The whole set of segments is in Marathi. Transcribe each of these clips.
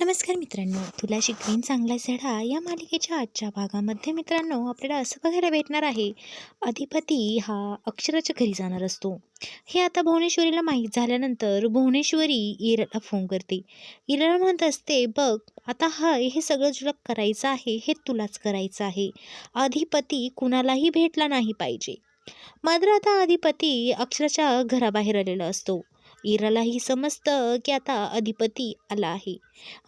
नमस्कार मित्रांनो तुला शिकवीन चांगला झडा या मालिकेच्या आजच्या भागामध्ये मित्रांनो आपल्याला असं बघायला भेटणार आहे अधिपती हा अक्षराच्या घरी जाणार असतो. हे आता भुवनेश्वरीला माहीत झाल्यानंतर भुवनेश्वरी इराला फोन करते. इराला म्हणत असते बघ आता हा हे सगळं तुला करायचं आहे हे तुलाच करायचं आहे. अधिपती कुणालाही भेटला नाही पाहिजे. मात्र आता अधिपती अक्षराच्या घराबाहेर आलेला असतो. इरालाही समजतं की आता अधिपती आला आहे.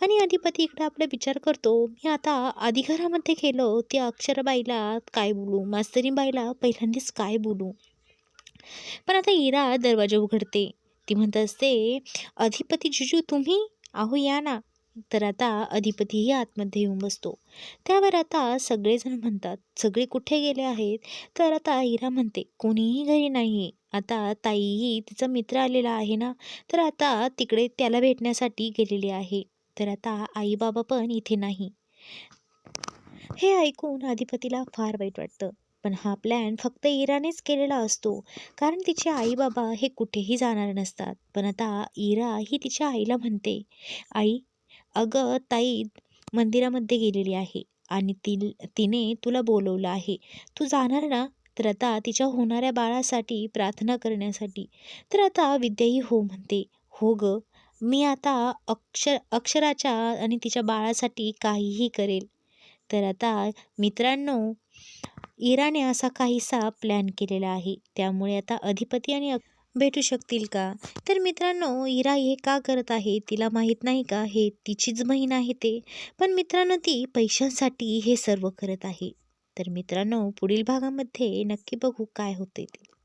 आणि अधिपती इकडे आपला विचार करतो मी आता आधी घरामध्ये गेलो त्या अक्षरबाईला काय बोलू? मास्तरीबाईला पहिल्यांदाच काय बोलू? पण आता इरा दरवाजा उघडते. ती म्हणत असते अधिपती जिजू तुम्ही? आहो या ना. तर आता अधिपतीही आतमध्ये येऊन बसतो. त्यावर आता सगळेजण म्हणतात सगळे कुठे गेले आहेत? तर आता इरा म्हणते कोणीही घरी नाही आता ताईही तिचा मित्र आलेला आहे ना? तर आता तिकडे त्याला भेटण्यासाठी गेलेली आहे. तर आता आई बाबा पण इथे नाही. हे ऐकून अधिपतीला फार वाईट वाटतं. पण हा प्लॅन फक्त इरानेच केलेला असतो. कारण तिचे आई बाबा हे कुठेही जाणार नसतात. पण आता इरा ही तिच्या आईला म्हणते आई अगं ताई मंदिरामध्ये गेलेली आहे आणि ती तिने तुला बोलवलं आहे. तू जाणार ना? तर आता तिच्या होणाऱ्या बाळासाठी प्रार्थना करण्यासाठी. तर आता विद्याही हो म्हणते. हो ग मी आता अक्षर अक्षराच्या आणि तिच्या बाळासाठी काहीही करेल. तर आता मित्रांनो इराने असा काहीसा प्लॅन केलेला आहे. त्यामुळे आता अधिपती आणि अक- भेटू शकतील का? तर मित्रांनो इरा हे का करत आहे तिला माहीत नाही का? हे तिचीच बहीण आहे ते. पण मित्रांनो ती पैशांसाठी हे सर्व करत आहे. तर मित्रांनो पुढील भागामध्ये नक्की बघू काय होते ते.